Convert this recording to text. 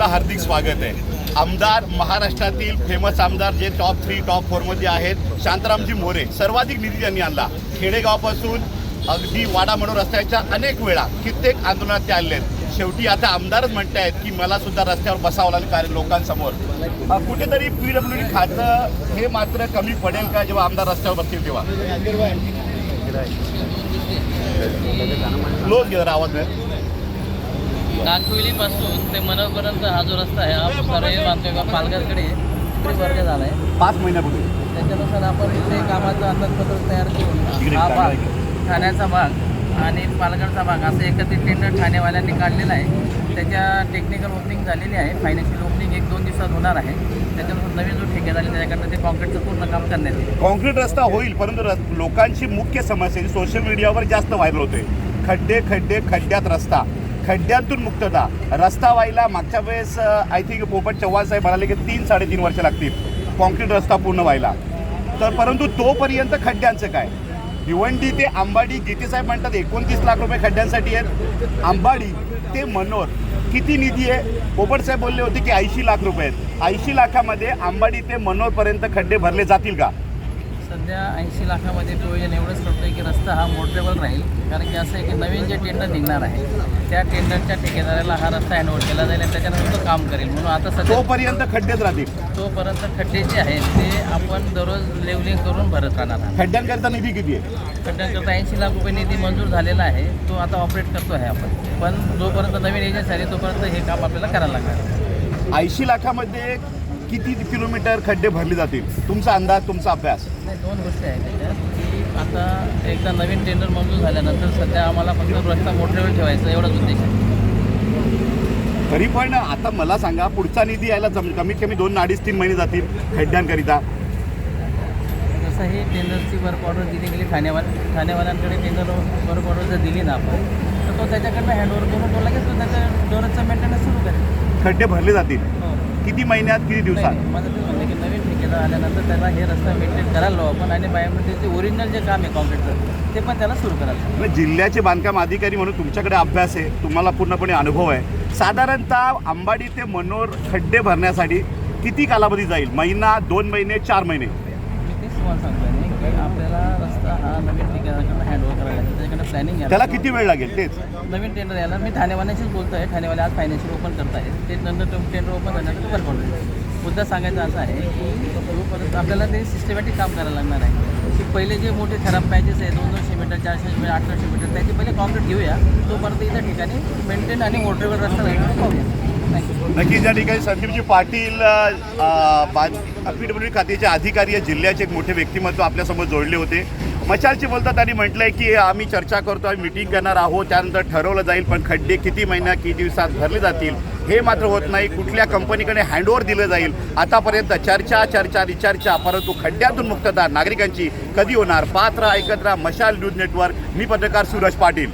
हार्दिक स्वागत आहे. आमदार महाराष्ट्रातील फेमस आमदार जे टॉप थ्री टॉप फोरमध्ये आहेत शांतारामजी मोरे सर्वाधिक निधी त्यांनी आणला. खेडेगावपासून अगदी वाडा म्हणून रस्त्याच्या अनेक वेळा कित्येक आंदोलनात ते आले आहेत. शेवटी आता आमदारच म्हणतायत की मला सुद्धा रस्त्यावर बसावं लागेल कारण लोकांसमोर. कुठेतरी पी डब्ल्यू डी खातं हे मात्र कमी पडेल का जेव्हा आमदार रस्त्यावर बसतील तेव्हा? क्लोज घे आवाज नागपुलीपासून ते मनोरपर्यंत हा जो रस्ता आहे हा सर्व का पालघरकडे वर्ग झाला आहे पाच महिन्यापूर्वी. त्याच्यानुसार आपण इथे कामाचं अंदाजपत्र तयार करून हा भाग ठाण्याचा भाग आणि पालघरचा भाग असं एकत्रित टेंडर ठाणेवाल्यांनी काढलेला आहे. त्याच्या टेक्निकल ओपनिंग झालेली आहे. फायनान्शियल ओपनिंग एक दोन दिवसात होणार आहे. त्याच्यानुसार नवीन जो ठेकेदार आहे त्याच्याकडनं ते कॉन्क्रीटचं पूर्ण काम करण्यात येईल. कॉन्क्रीट रस्ता होईल परंतु लोकांची मुख्य समस्या सोशल मीडियावर जास्त व्हायरल होते खड्डे खड्डे खड्ड्यात रस्ता. खड्ड्यांतून मुक्तता रस्ता व्हायला मागच्या वेळेस आय थिंक पोपट चव्हाण साहेब म्हणाले की तीन साडेतीन वर्ष लागतील. कॉन्क्रीट रस्ता पूर्ण व्हायला तर परंतु तोपर्यंत खड्ड्यांचं काय? भिवंडी ते आंबाडी गीते साहेब म्हणतात एकोणतीस लाख रुपये खड्ड्यांसाठी आहेत. आंबाडी ते मनोर किती निधी आहे? पोपट साहेब बोलले होते की ऐंशी लाख रुपये आहेत. ऐंशी लाखामध्ये आंबाडी ते मनोरपर्यंत खड्डे भरले जातील का? सध्या ऐंशी लाखामध्ये प्रयोजन एवढंच करतोय की रस्ता हा मोटरेबल राहील. कारण की असं आहे की नवीन जे टेंडर निघणार आहे त्या टेंडरच्या ठेकेदाराला हा रस्ता हँडओव्हर केला जाईल आणि त्याच्यानंतर तो काम करेल. म्हणून आता सध्या तोपर्यंत खड्डेच राहतील. तोपर्यंत खड्डे जे आहेत ते आपण दररोज लेवलिंग करून भरत राहणार आहोत. खड्ड्यांकरता निधी किती आहे? खड्ड्यांकरता ऐंशी लाख रुपये निधी मंजूर झालेला आहे. तो आता ऑपरेट करतो आहे आपण. पण जोपर्यंत नवीन एजन्सी आली तोपर्यंत हे काम आपल्याला करायला लागणार ऐंशी लाखामध्ये किती किलोमीटर खड्डे भरले जातील? तुमचा अंदाज तुमचा अभ्यास. नाही दोन गोष्टी आहेत त्याच्यात. की आता एकदा नवीन टेंडर मंजूर झाल्यानंतर सध्या आम्हाला फक्त रस्ता मोठेवर ठेवायचा एवढाच उद्देश आहे. तरी पण आता मला सांगा पुढचा निधी यायला जम कमीत कमी दोन अडीच तीन महिने जातील खड्ड्यांकरिता. जसं ही टेंडरची वर्क ऑर्डर दिली गेली ठाणेवाल ठाणेवाल्यांकडे टेंडर वर्क ऑर्डर जर दिली ना आपण तर तो त्याच्याकडनं हँडओव्हर करून तो लगेच तो त्याच्या डोरचं मेंटेनन्स सुरू करेल. खड्डे भरले जातील. किती महिन्यात किती दिवसात. माझं ते म्हणणं की नवीन ठेकेदार आल्यानंतर त्याला हे रस्ता मेंटेन करायला लावू. आपण आणि बायोमेट्रिक जे ओरिजिनल जे काम आहे कॉन्क्रीटचं ते पण त्याला सुरू करायला. म्हणजे जिल्ह्याचे बांधकाम अधिकारी म्हणून तुमच्याकडे अभ्यास आहे तुम्हाला पूर्णपणे अनुभव आहे. साधारणतः अंबाडी ते मनोर खड्डे भरण्यासाठी किती कालावधी जाईल? महिना दोन महिने चार महिने? तुम्हाला की आपल्याला रस्ता हा नवीन ठेकेदाराकडनं हँडओव्हर करायला लागेल त्याच्याकडनं प्लॅनिंग त्याला किती वेळ लागेल? तेच. नवीन टेंडर यायला मी ठाणेवाल्यांशीच बोलतो आहे ठाणेवाले आज फायनान्शियल ओपन करत आहेत ते नंतर टेंडर ओपन झाल्यानंतर वर्क ऑर्डर मुद्दा सांगायचा असा आहे की जोपर्यंत आपल्याला ते सिस्टमॅटिक काम करायला लागणार आहे की पहिले जे मोठे खराब पॅचेस आहे दोन दोनशे मीटर चारशे मीटर अठराशे मीटर त्याचे पहिले कॉन्क्रीट घेऊया तोपर्यंत इथं ठिकाणी मेंटेन आणि मोटरेबल रस्ता राहील पाहूया नक्कीच या ठिकाणी संदीपजी पाटील पी डब्ल्यू खात्याचे अधिकारी या जिल्ह्याचे एक मोठे व्यक्तिमत्व आपल्यासमोर जोडले होते. मशालची बोलता त्यांनी म्हटलंय की आम्ही चर्चा करतो आम्ही मिटिंग करणार आहोत त्यानंतर ठरवलं जाईल पण खड्डे किती महिन्या किती दिवसात भरले जातील हे मात्र होत नाही. कुठल्या कंपनीकडे हँडओव्हर दिलं जाईल आतापर्यंत चर्चा चर्चा रिचर्चा परंतु खड्ड्यातून मुक्तता नागरिकांची कधी होणार? पात्र ऐकत राहा मशाल न्यूज नेटवर्क. मी पत्रकार सूरज पाटील.